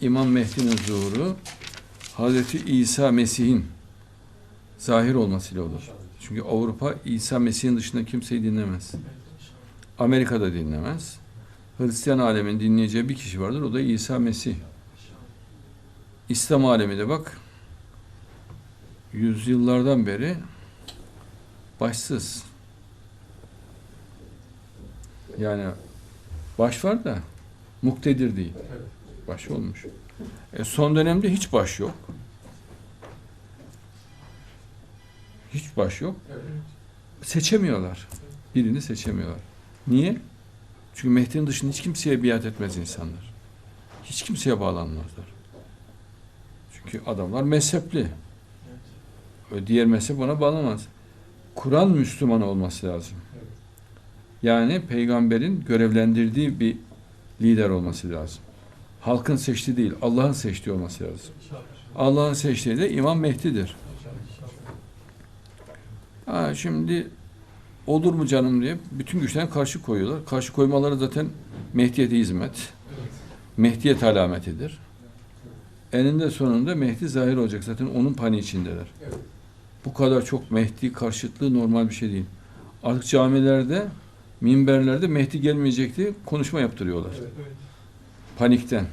İmam Mehdi'nin zuhuru Hazreti İsa Mesih'in zahir olmasıyla olur. Çünkü Avrupa İsa Mesih'in dışında kimseyi dinlemez. Amerika'da dinlemez. Hristiyan alemin dinleyeceği bir kişi vardır. O da İsa Mesih. İslam alemi de bak yüzyıllardan beri başsız. Yani baş var da muktedir değil. Baş olmuş. E son dönemde hiç baş yok. Hiç baş yok. Seçemiyorlar. Birini seçemiyorlar. Niye? Çünkü Mehdi'nin dışında hiç kimseye biat etmez insanlar. Hiç kimseye bağlanmazlar. Çünkü adamlar mezhepli. Diğer mezhep ona bağlamaz. Kur'an Müslüman olması lazım. Yani peygamberin görevlendirdiği bir lider olması lazım. Halkın seçtiği değil, Allah'ın seçtiği olması lazım. Allah'ın seçtiği de İmam Mehdi'dir. Ha, şimdi olur mu canım diye bütün güçlerine karşı koyuyorlar. Karşı koymaları zaten Mehdi'ye hizmet. Mehdiyet alametidir. Eninde sonunda Mehdi zahir olacak. Zaten onun paniği içindeler. Bu kadar çok Mehdi karşıtlığı normal bir şey değil. Artık camilerde, minberlerde Mehdi gelmeyecek diye konuşma yaptırıyorlar. Panikten.